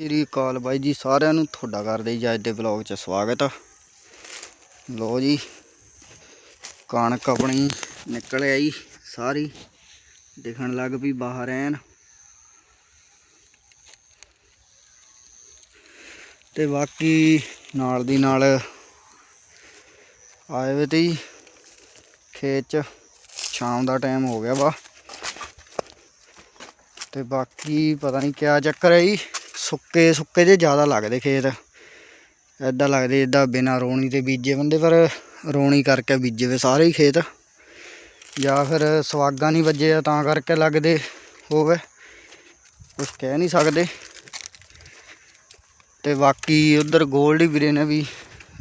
ਸ੍ਰੀ ਅਕਾਲ ਬਾਈ ਜੀ, ਸਾਰਿਆਂ ਨੂੰ ਤੁਹਾਡਾ ਕਰਦੇ ਜੀ ਅੱਜ ਦੇ ਵਲੌਗ 'ਚ ਸਵਾਗਤ ਆ। ਲੋ ਜੀ, ਕਣਕ ਆਪਣੀ ਨਿਕਲ ਆਈ ਸਾਰੀ, ਦਿਖਣ ਲੱਗ ਪਈ ਬਾਹਰ ਐਨ। ਤੇ ਬਾਕੀ ਨਾਲ ਦੀ ਨਾਲ ਆਏ ਵੇ ਤੇ ਜੀ, ਖੇਤ 'ਚ ਸ਼ਾਮ ਦਾ ਟਾਈਮ ਹੋ ਗਿਆ ਵਾ। ਤੇ ਬਾਕੀ ਪਤਾ ਨਹੀਂ ਕਿਆ ਚੱਕਰ ਹੈ ਜੀ। ਸੁੱਕੇ ਸੁੱਕੇ ਜੇ ਜ਼ਿਆਦਾ ਲੱਗਦੇ ਖੇਤ। ਐਦਾਂ ਲੱਗਦੇ ਇਦਾਂ ਬਿਨਾਂ ਰੋਣੀ ਤੇ ਬੀਜੇ ਬੰਦੇ, ਪਰ ਰੋਣੀ ਕਰਕੇ ਬੀਜੇ ਵੇ ਸਾਰੇ ਹੀ ਖੇਤ। ਜਾਂ ਫਿਰ ਸਵਾਗਾ ਨਹੀਂ ਵੱਜੇ ਤਾਂ ਕਰਕੇ ਲੱਗਦੇ ਹੋਵੇ। ਕੁਝ ਕਹਿ ਨਹੀਂ ਸਕਦੇ। ਤੇ ਬਾਕੀ ਉਧਰ ਗੋਲਡੀ ਵੀਰੇ ਨੇ ਵੀ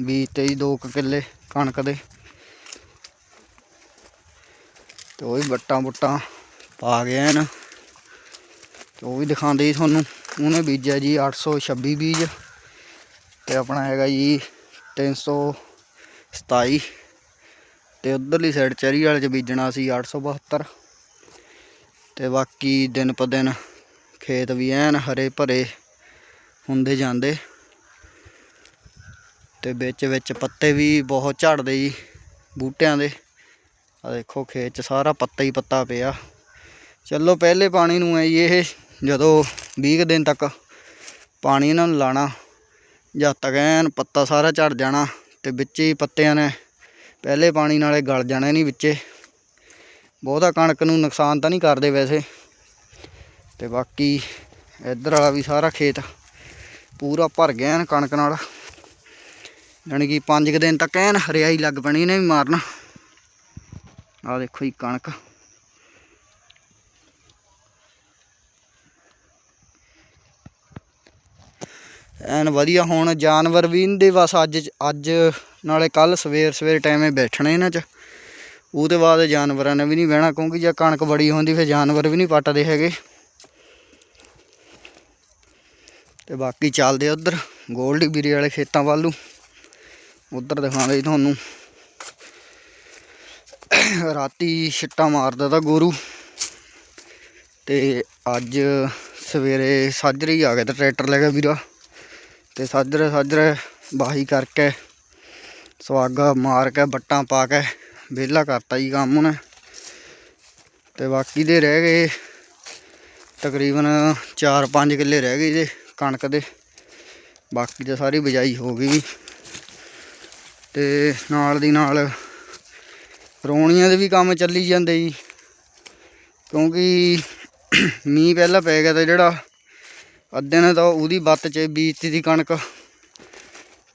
ਬੀਜ ਤੇ ਜੀ ਦੋ ਕੁ ਕਿੱਲੇ ਕਣਕ ਦੇ। ਤੇ ਉਹ ਵੀ ਬੱਟਾਂ ਬੁੱਟਾਂ ਪਾ ਗਿਆ ਨਾ। ਤੇ ਉਹ ਵੀ ਦਿਖਾਉਂਦੇ ਜੀ ਤੁਹਾਨੂੰ। ਉਹਨੇ ਬੀਜਿਆ ਜੀ 826 ਬੀਜ ਤੇ ਆਪਣਾ ਹੈਗਾ ਜੀ 327 ਤੇ ਉਧਰਲੀ ਸਾਈਡ ਚਰੀ ਵਾਲੇ ਚ ਬੀਜਣਾ ਸੀ 872 ਤੇ ਬਾਕੀ ਦਿਨ ਪ ਦਿਨ ਖੇਤ ਵੀ ਐਨ ਹਰੇ ਭਰੇ ਹੁੰਦੇ ਜਾਂਦੇ ਤੇ ਵਿੱਚ ਵਿੱਚ ਪੱਤੇ ਵੀ ਬਹੁਤ ਝੜਦੇ ਜੀ ਬੂਟਿਆਂ ਦੇ। ਆ ਦੇਖੋ ਖੇਤ ਚ ਸਾਰਾ ਪੱਤਾ ਹੀ ਪੱਤਾ ਪਿਆ। ਚਲੋ ਪਹਿਲੇ ਪਾਣੀ ਨੂੰ ਹੈ ਜੀ ਇਹ ਜਦੋਂ 20 ਕੁ ਦਿਨ ਤੱਕ ਪਾਣੀ ਇਹਨਾਂ ਨੂੰ ਲਾਣਾ, ਜਦ ਤੱਕ ਐਨ ਪੱਤਾ ਸਾਰਾ ਝੜ ਜਾਣਾ ਤੇ ਵਿੱਚ ਹੀ ਪੱਤਿਆਂ ਨੇ ਪਹਿਲੇ ਪਾਣੀ ਨਾਲੇ ਗਲ ਜਾਣਾ ਨਹੀਂ ਵਿੱਚੇ। ਬਹੁਤਾ ਕਣਕ ਨੂੰ ਨੁਕਸਾਨ ਤਾਂ ਨਹੀਂ ਕਰਦੇ ਵੈਸੇ। ਤੇ ਬਾਕੀ ਇੱਧਰ ਵਾਲਾ ਵੀ ਸਾਰਾ ਖੇਤ ਪੂਰਾ ਭਰ ਗਿਆ ਐਨ ਕਣਕ ਨਾਲ। ਯਾਨੀ ਕਿ 5 ਕੁ ਦਿਨ ਤੱਕ ਐਨ ਹਰਿਆਈ ਲੱਗ ਪੈਣੀ ਇਹਨੇ ਵੀ ਮਾਰਨ। ਆਹ ਦੇਖੋ ਜੀ ਕਣਕ। ਐਨ ਵਧੀਆ ਹੁਣ ਜਾਨਵਰ ਵੀ ਇਹਦੇ ਬਸ ਅੱਜ ਅੱਜ ਨਾਲੇ ਕੱਲ ਸਵੇਰ ਸਵੇਰ ਟਾਈਮੇ ਬੈਠਣੇ ਇਹਨਾਂ 'ਚ। ਉਹਦੇ ਬਾਅਦ ਜਾਨਵਰਾਂ ਨੇ ਵੀ ਨਹੀਂ ਬਹਿਣਾ ਕਿਉਂਕਿ ਜੇ ਕਣਕ ਬੜੀ ਹੁੰਦੀ ਫਿਰ ਜਾਨਵਰ ਵੀ ਨਹੀਂ ਪੱਟਦੇ ਹੈਗੇ। ਤੇ ਬਾਕੀ ਚੱਲਦੇ ਉਧਰ ਗੋਲਡੀ ਵੀਰੇ ਵਾਲੇ ਖੇਤਾਂ ਵੱਲ ਨੂੰ। ਉਧਰ ਦਿਖਾਉਂਦੇ ਜੀ ਤੁਹਾਨੂੰ। ਰਾਤੀ ਛਿੱਟਾ ਮਾਰਦਾ ਤਾ ਗੋਰੂ। ਤੇ ਅੱਜ ਸਵੇਰੇ ਸਾਜਰੇ ਹੀ ਆ ਗਿਆ ਤਾਂ ਟਰੈਕਟਰ ਲੈ ਗਿਆ ਵੀਰਾ। ਤੇ ਸਾਜਰੇ ਸਾਜਰੇ ਬਾਹੀ ਕਰਕੇ ਸਵਾਗਾ ਮਾਰ ਕੇ ਬੱਟਾਂ ਪਾ ਕੇ ਵਿਹਲਾ ਕਰਤਾ ਜੀ ਕੰਮ ਉਹਨੇ ਤੇ ਬਾਕੀ ਦੇ ਰਹਿ ਗਏ ਤਕਰੀਬਨ 4-5 ਕਿੱਲੇ ਰਹਿ ਗਏ ਇਹਦੇ ਕਣਕ ਦੇ। ਬਾਕੀ ਤਾਂ ਸਾਰੀ ਬਿਜਾਈ ਹੋ ਗਈ ਵੀ ਤੇ ਨਾਲ ਦੀ ਨਾਲ ਰੋਣੀਆਂ ਦੇ ਵੀ ਕੰਮ ਚੱਲੀ ਜਾਂਦੇ ਜੀ। ਕਿਉਂਕਿ ਮੀਂਹ ਪਹਿਲਾਂ ਪੈ ਗਿਆ ਤਾਂ ਜਿਹੜਾ ਅੱਧੇ ਨੇ ਤਾਂ ਉਹਦੀ ਬੱਤ 'ਚ ਬੀਜਤੀ ਦੀ ਕਣਕ।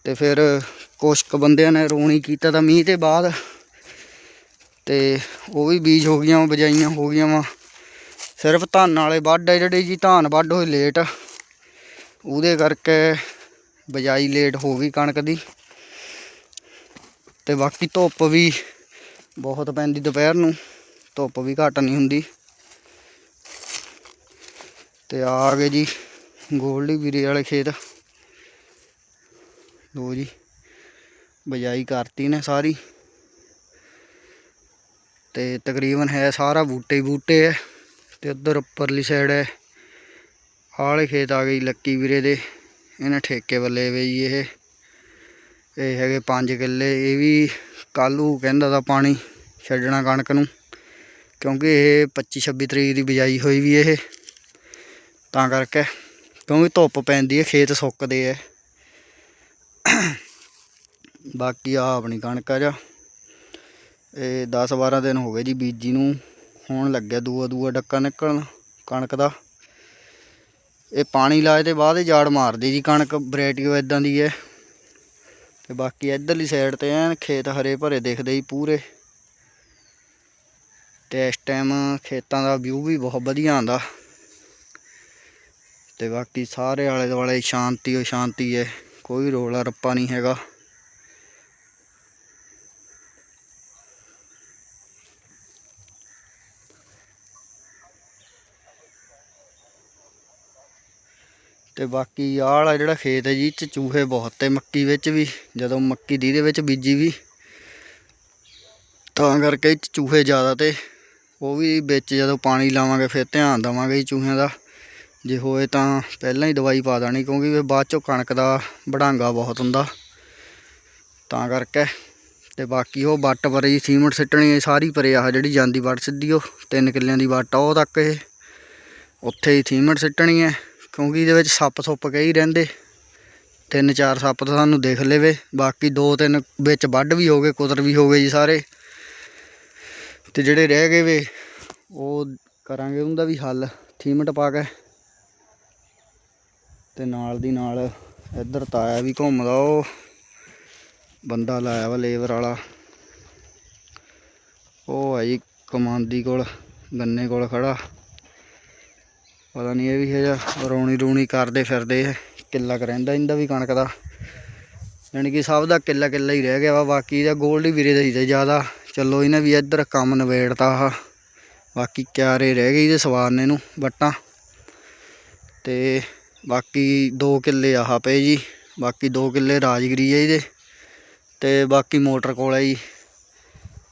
ਤੇ ਫਿਰ ਕੁਛ ਕੁ ਬੰਦਿਆਂ ਨੇ ਰੋਣੀ ਕੀਤਾ ਤਾਂ ਮੀਂਹ ਤੇ ਬਾਅਦ। ਤੇ ਉਹ ਵੀ ਬੀਜ ਹੋ ਗਈਆਂ ਬਜਾਈਆਂ ਹੋ ਗਈਆਂ ਵਾ। ਸਿਰਫ ਧਾਨ ਵਾਲੇ ਵੱਢ ਆ ਜਿਹੜੇ ਜੀ, ਧਾਨ ਵੱਢ ਹੋਏ ਲੇਟ। ਉਹਦੇ ਕਰਕੇ ਬਜਾਈ ਲੇਟ ਹੋ ਗਈ ਕਣਕ ਦੀ। ਤੇ ਬਾਕੀ ਧੁੱਪ ਵੀ ਬਹੁਤ ਪੈਂਦੀ ਦੁਪਹਿਰ ਨੂੰ, ਧੁੱਪ ਵੀ ਘੱਟ ਨਹੀਂ ਹੁੰਦੀ। ਤੇ ਆ ਗਏ ਜੀ। ਗੋਲਡੀ ਵੀਰੇ ਵਾਲੇ ਖੇਤ। ਲੋ ਜੀ, ਬਜਾਈ ਕਰਤੀ ਨੇ ਸਾਰੀ। ਤੇ ਤਕਰੀਬਨ ਹੈ ਸਾਰਾ ਬੂਟੇ ਬੂਟੇ ਹੈ ਤੇ ਉਧਰ ਉੱਪਰਲੀ ਸਾਈਡ ਹੈ ਆਲੇ ਖੇਤ ਆ ਗਈ ਲੱਕੀ ਵੀਰੇ ਦੇ। ਇਹਨੇ ਠੇਕੇ ਵੱਲੇ ਵੇ ਜੀ ਇਹ। ਇਹ ਹੈਗੇ 5 ਕਿੱਲੇ। ਇਹ ਵੀ ਕੱਲੂ ਕਹਿੰਦਾ ਦਾ ਪਾਣੀ ਛੱਡਣਾ ਕਣਕ ਨੂੰ। ਕਿਉਂਕਿ ਇਹ 25 26 ਤਰੀਕ ਦੀ ਬਿਜਾਈ ਹੋਈ ਵੀ ਇਹ। ਤਾਂ ਕਰਕੇ ਕਿਉਂਕਿ ਧੁੱਪ ਪੈਂਦੀ ਹੈ, ਖੇਤ ਸੁੱਕਦੇ ਐ ਬਾਕੀ ਆ ਆਪਣੀ ਕਣਕ ਆ ਜਾ। ਇਹ 10 12 ਦਿਨ ਹੋ ਗਏ ਜੀ ਬੀਜੀ ਨੂੰ। ਹੋਣ ਲੱਗਿਆ ਦੂਆ ਦੂਆ ਡੱਕਾ ਨਿਕਲਣ ਕਣਕ ਦਾ। ਇਹ ਪਾਣੀ ਲਾਏ ਤੇ ਬਾਅਦ ਹੀ ਜਾੜ ਮਾਰਦੀ ਜੀ ਕਣਕ ਵੈਰਾਈਟੀ ਇਦਾਂ ਦੀ ਹੈ। ਤੇ ਬਾਕੀ ਇਧਰਲੀ ਸਾਈਡ ਤੇ ਐਨ ਖੇਤ ਹਰੇ ਭਰੇ ਦਿਖਦੇ ਜੀ ਪੂਰੇ। ਤੇ ਇਸ ਟਾਈਮ ਖੇਤਾਂ ਦਾ ਵਿਊ ਵੀ ਬਹੁਤ ਵਧੀਆ ਆਂਦਾ ਤੇ ਬਾਕੀ ਸਾਰੇ ਆਲੇ ਦੁਆਲੇ ਸ਼ਾਂਤੀ ਓ ਸ਼ਾਂਤੀ ਹੈ ਕੋਈ ਰੋਲਾ ਰੱਪਾ ਨਹੀਂ ਹੈਗਾ। ਤੇ ਬਾਕੀ ਆਹ ਜਿਹੜਾ ਖੇਤ ਹੈ ਜੀ, ਇਹ 'ਚ ਚੂਹੇ ਬਹੁਤ ਤੇ ਮੱਕੀ ਵਿੱਚ ਵੀ, ਜਦੋਂ ਮੱਕੀ ਦੀ ਦੇ ਵਿੱਚ ਬੀਜੀ ਵੀ, ਤਾਂ ਕਰਕੇ ਚੂਹੇ ਜ਼ਿਆਦਾ ਤੇ, ਉਹ ਵੀ ਵਿੱਚ ਜਦੋਂ ਪਾਣੀ ਲਾਵਾਂਗੇ ਫਿਰ ਧਿਆਨ ਦੇਵਾਂਗੇ ਜੀ ਚੂਹਿਆਂ ਦਾ। ਜੇ ਹੋਏ ਤਾਂ ਪਹਿਲਾਂ ਹੀ ਦਵਾਈ ਪਾ ਦੇਣੀ ਕਿਉਂਕਿ ਫਿਰ ਬਾਅਦ ਚੋਂ ਕਣਕ ਦਾ ਬੜਾਂਗਾ ਬਹੁਤ ਹੁੰਦਾ। ਤਾਂ ਕਰਕੇ ਤੇ ਬਾਕੀ ਉਹ ਵੱਟ ਪਰੀ, ਸੀਮਟ ਸਿੱਟਣੀ ਸਾਰੀ ਪਰੇ ਆ, ਜਿਹੜੀ ਜਾਂਦੀ ਵੱਟ ਸਿੱਧੀ ਉਹ, ਤਿੰਨ ਕਿੱਲਿਆਂ ਦੀ ਵੱਟ ਆ ਉਹ ਤੱਕ ਇਹ। ਉੱਥੇ ਹੀ ਸੀਮਟ ਸਿੱਟਣੀ ਹੈ, ਕਿਉਂਕਿ ਇਹਦੇ ਵਿੱਚ ਸੱਪ ਸੁੱਪ ਕਈ ਰਹਿੰਦੇ। ਤਿੰਨ ਚਾਰ ਸੱਪ ਤਾਂ ਸਾਨੂੰ ਦੇਖ ਲਵੇ, ਬਾਕੀ ਦੋ ਤਿੰਨ ਵਿੱਚ ਵੱਢ ਵੀ ਹੋ ਗਏ, ਕੁਤਰ ਵੀ ਹੋ ਗਏ ਜੀ ਸਾਰੇ। ਤੇ ਜਿਹੜੇ ਰਹਿ ਗਏ ਵੇ, ਉਹ ਕਰਾਂਗੇ ਉਹਦਾ ਵੀ ਹੱਲ ਥੀਮਟ ਪਾ ਕੇ। ਤੇ ਨਾਲ ਦੀ ਨਾਲ ਇੱਧਰ ਤਾਇਆ ਵੀ ਘੁੰਮਦਾ ਉਹ। ਬੰਦਾ ਲਾਇਆ ਵਾ ਲੇਬਰ ਵਾਲਾ। ਉਹ ਹੈ ਜੀ ਕਮਾਂਦੀ ਕੋਲ, ਗੰਨੇ ਕੋਲ ਖੜਾ। ਪਤਾ ਨਹੀਂ ਇਹ ਵੀ ਹੈ ਜਾਂ ਰੌਣੀ ਰੂਣੀ ਕਰਦੇ ਫਿਰਦੇ ਆ ਕਿੱਲਾ ਕੁ ਰਹਿੰਦਾ ਇਹਦਾ ਵੀ ਕਣਕ ਦਾ। ਯਾਨੀ ਕਿ ਸਭ ਦਾ ਕਿੱਲਾ ਕਿੱਲਾ ਹੀ ਰਹਿ ਗਿਆ ਵਾ, ਬਾਕੀ ਦਾ ਗੋਲਡੀ ਵੀਰੇ ਦਾ ਹੀ ਤੇ ਜ਼ਿਆਦਾ। ਚਲੋ ਇਹਨੇ ਵੀ ਇੱਧਰ ਕੰਮ ਨਵੇੜਤਾ ਆ ਬਾਕੀ ਕਿਆਰੇ ਰਹਿ ਗਏ ਇਹਦੇ ਸਵਾਰਨੇ ਨੂੰ, ਵੱਟਾਂ। ਤੇ ਬਾਕੀ 2 ਕਿੱਲੇ ਆਹ ਪਏ ਜੀ, ਬਾਕੀ 2 ਕਿੱਲੇ ਰਾਜਗਰੀ ਹੈ ਇਹਦੇ ਤੇ ਬਾਕੀ ਮੋਟਰ ਕੋਲ ਹੈ ਜੀ,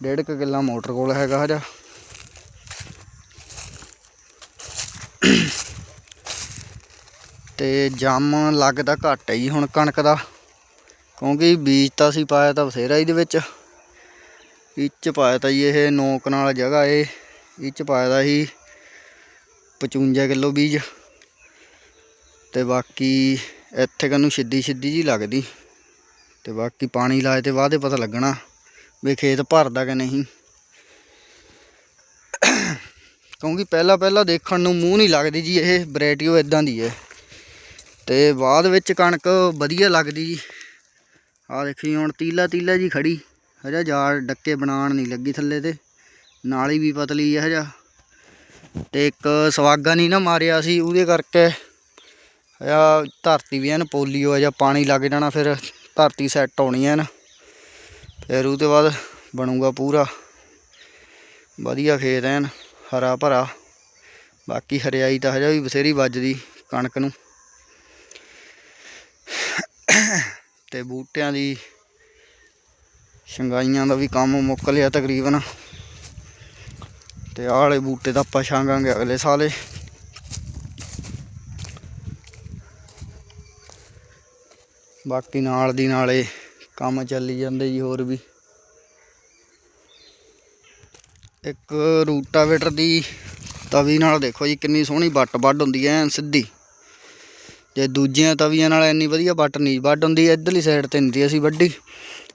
ਡੇਢ ਕੁ ਕਿੱਲਾ ਮੋਟਰ ਕੋਲ ਹੈਗਾ ਹਜਾ। ਤੇ ਜੰਮ ਲੱਗਦਾ ਘੱਟ ਹੈ ਜੀ ਹੁਣ ਕਣਕ ਦਾ, ਕਿਉਂਕਿ ਬੀਜ ਤਾਂ ਅਸੀਂ ਪਾਇਆ ਤਾਂ ਬਥੇਰਾ ਇਹਦੇ ਵਿੱਚ। ਇਹ 'ਚ ਪਾਇਆ ਤਾਂ ਜੀ ਇਹ 9 ਕਨਾਲ ਜਗ੍ਹਾ ਏ ਇਹ 'ਚ ਪਾਇਆ ਤਾਂ ਸੀ 55 ਕਿਲੋ ਬੀਜ। ਤੇ ਬਾਕੀ ਇੱਥੇ ਕੰਨੂੰ ਸਿੱਧੀ ਸਿੱਧੀ ਜੀ ਲੱਗਦੀ। ਤੇ ਬਾਕੀ ਪਾਣੀ ਲਾਏ ਤੇ ਬਾਅਦ 'ਚ ਪਤਾ ਲੱਗਣਾ ਵੀ ਖੇਤ ਭਰਦਾ ਕਿ ਨਹੀਂ। ਕਿਉਂਕਿ ਪਹਿਲਾਂ ਪਹਿਲਾਂ ਦੇਖਣ ਨੂੰ ਮੂੰਹ ਨਹੀਂ ਲੱਗਦੀ ਜੀ, ਇਹ ਵੈਰਾਈਟੀ ਉਹ ਇਦਾਂ ਦੀ ਹੈ। ਤੇ ਬਾਅਦ ਵਿੱਚ ਕਣਕ ਵਧੀਆ ਲੱਗਦੀ ਜੀ। ਆਹ ਦੇਖੀ ਹੁਣ ਤੀਲਾ ਤੀਲਾ ਜੀ ਖੜੀ ਹਜਾ ਜਾਲ ਡੱਕੇ ਬਣਾਉਣ ਨਹੀਂ ਲੱਗੀ ਥੱਲੇ ਤੇ, ਨਾਲੀ ਵੀ ਪਤਲੀ ਹੈ ਹਜਾ ਤੇ ਇੱਕ ਸਵਾਗਾ ਨਹੀਂ ਨਾ ਮਾਰਿਆ ਸੀ, ਉਹਦੇ ਕਰਕੇ ਆ ਧਰਤੀ ਵੀ ਐਨ ਪੋਲੀਓ ਹੈ ਜਾਂ ਪਾਣੀ ਲੱਗ ਜਾਣਾ, ਫਿਰ ਧਰਤੀ ਸੈੱਟ ਹੋਣੀ ਐਨ। ਨਾ ਫਿਰ ਉਹਦੇ ਬਾਅਦ ਬਣੂਗਾ ਪੂਰਾ। ਵਧੀਆ ਖੇਤ ਐਨ, ਹਰਾ ਭਰਾ। ਬਾਕੀ ਹਰਿਆਈ ਤਾਂ ਹਜੇ ਵੀ ਬਥੇਰੀ ਵੱਜਦੀ ਕਣਕ ਨੂੰ। ਤੇ ਬੂਟਿਆਂ ਦੀ ਸ਼ੰਗਾਈਆਂ ਦਾ ਵੀ ਕੰਮ ਮੁੱਕ ਲਿਆ ਤਕਰੀਬਨ। ਤੇ ਆਲੇ ਬੂਟੇ ਤਾਂ ਆਪਾਂ ਛਾਂਗਾਂਗੇ ਅਗਲੇ ਸਾਲੇ। ਬਾਕੀ ਨਾਲ ਦੀ ਨਾਲੇ ਕੰਮ ਚੱਲੀ ਜਾਂਦੇ ਜੀ ਹੋਰ ਵੀ। ਇੱਕ ਰੂਟਾਵੇਟਰ ਦੀ ਤਵੀ ਨਾਲ ਦੇਖੋ ਜੀ ਕਿੰਨੀ ਸੋਹਣੀ ਵੱਟ ਵੱਢ ਹੁੰਦੀ ਐ, ਐਨ ਸਿੱਧੀ। ਜੇ ਦੂਜੀਆਂ ਤਵੀਆਂ ਨਾਲ ਇੰਨੀ ਵਧੀਆ ਵੱਟ ਨਹੀਂ ਵੱਢ ਹੁੰਦੀ, ਇੱਧਰਲੀ ਸਾਈਡ ਤੇ ਨਹੀਂ ਤੀ ਅਸੀਂ ਵੱਢੀ।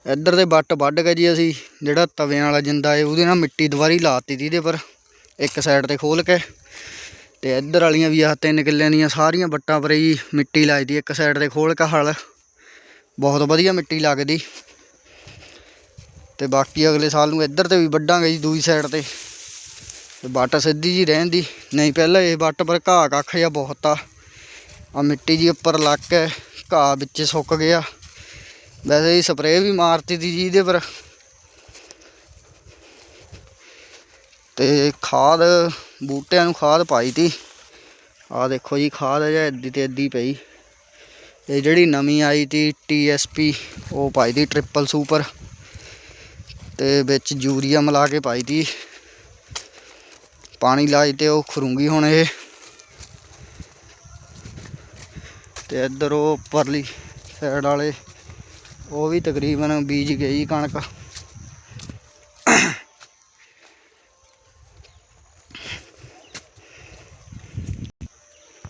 ਇੱਧਰ ਦੇ ਵੱਟ ਵੱਢ ਕੇ ਜੀ ਅਸੀਂ ਜਿਹੜਾ ਤਵਿਆਂ ਵਾਲਾ ਜਿੰਦਾ ਏ, ਉਹਦੇ ਨਾਲ ਮਿੱਟੀ ਦੁਬਾਰੀ ਲਾਤੀ ਤੀ ਇਹਦੇ ਪਰ, ਇੱਕ ਸਾਈਡ ਤੇ ਖੋਲ ਕੇ। ਤੇ ਇੱਧਰ ਵਾਲੀਆਂ ਵੀ ਆਹ ਤਿੰਨ ਕਿੱਲਿਆਂ ਦੀਆਂ ਸਾਰੀਆਂ ਵੱਟਾਂ ਪਰ ਜੀ ਮਿੱਟੀ ਲਾਈ ਦੀ ਇੱਕ ਸਾਈਡ ਤੇ ਖੋਲ ਕੇ ਹਲ। ਬਹੁਤ ਵਧੀਆ ਮਿੱਟੀ ਲੱਗਦੀ। ਤੇ ਬਾਕੀ ਅਗਲੇ ਸਾਲ ਨੂੰ ਇੱਧਰ ਤੇ ਵੀ ਵੱਢਾਂਗੇ ਜੀ ਦੂਜੀ ਸਾਈਡ ਤੇ। ਤੇ ਵੱਟ ਸਿੱਧੀ ਜੀ ਰਹਿੰਦੀ ਨਹੀਂ, ਪਹਿਲਾਂ ਇਹ ਵੱਟ ਪਰ ਘਾਹ ਕੱਖ ਜਿਹਾ ਬਹੁਤ ਆ। ਆ ਮਿੱਟੀ ਜੀ ਉੱਪਰ ਲੱਕ ਹੈ, ਘਾਹ ਵਿੱਚ ਸੁੱਕ ਗਿਆ। ਵੈਸੇ ਹੀ ਸਪਰੇਅ ਵੀ ਮਾਰਤੀ ਤੀ ਜੀ ਇਹਦੇ ਪਰ। ਤੇ ਖਾਦ, ਬੂਟਿਆਂ ਨੂੰ ਖਾਦ ਪਾਈ ਤੀ। ਆ ਦੇਖੋ ਜੀ, ਖਾਦ ਜਿਹਾ ਇੱਦੀ ਤੇ ਇੱਦੀ ਪਈ। ਤੇ ਜਿਹੜੀ ਨਵੀਂ ਆਈ ਤੀ ਟੀਐਸਪੀ ਉਹ ਪਾਈ ਤੀ ਟ੍ਰਿਪਲ ਸੁਪਰ ਤੇ ਵਿੱਚ ਯੂਰੀਆ ਮਿਲਾ ਕੇ ਪਾਈ ਤੀ। ਪਾਣੀ ਲਾਈ ਤੇ ਉਹ ਖਰੂੰਗੀ ਹੁਣ ਇਹ। ਤੇ ਇੱਧਰ ਉਹ ਪਰਲੀ ਸਾਈਡ ਵਾਲੇ, ਉਹ ਵੀ ਤਕਰੀਬਨ ਬੀਜ ਗਈ ਕਣਕ।